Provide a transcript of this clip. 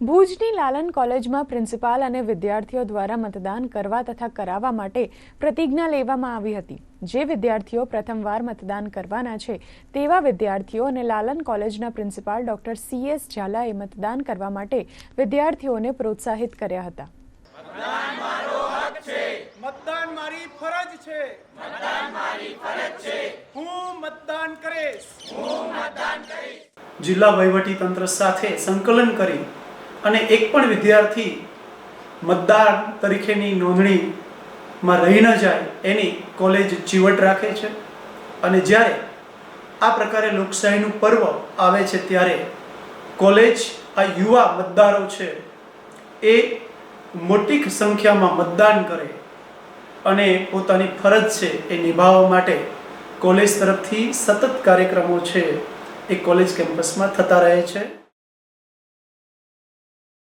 ભુજની લાલન કોલેજમાં પ્રિન્સિપાલ અને વિદ્યાર્થીઓ દ્વારા મતદાન કરવા તથા કરાવવા માટે પ્રતિજ્ઞા લેવામાં આવી હતી. જે વિદ્યાર્થીઓ પ્રથમવાર મતદાન કરવાના છે તેવા વિદ્યાર્થીઓ અને લાલન કોલેજના પ્રિન્સિપાલ ડોક્ટર સી એસ ઝાલાએ મતદાન કરવા માટે વિદ્યાર્થીઓને પ્રોત્સાહિત કર્યા હતા. મતદાન મારી ફરજ છે. મતદાન મારી ફરજ છે. હું મતદાન કરીશ. જિલ્લા વહીવટી તંત્ર સાથે સંકલન કરી અને એક પણ વિદ્યાર્થી મતદાર તરીકેની નોંધણીમાં રહી ન જાય એની કોલેજ ચીવટ રાખે છે. અને જ્યારે આ પ્રકારે લોકશાહીનું પર્વ આવે છે ત્યારે કોલેજ આ યુવા મતદારો છે એ મોટી સંખ્યામાં મતદાન કરે અને પોતાની ફરજ છે એ નિભાવવા માટે કોલેજ તરફથી સતત કાર્યક્રમો છે એ કોલેજ કેમ્પસમાં થતા રહે છે.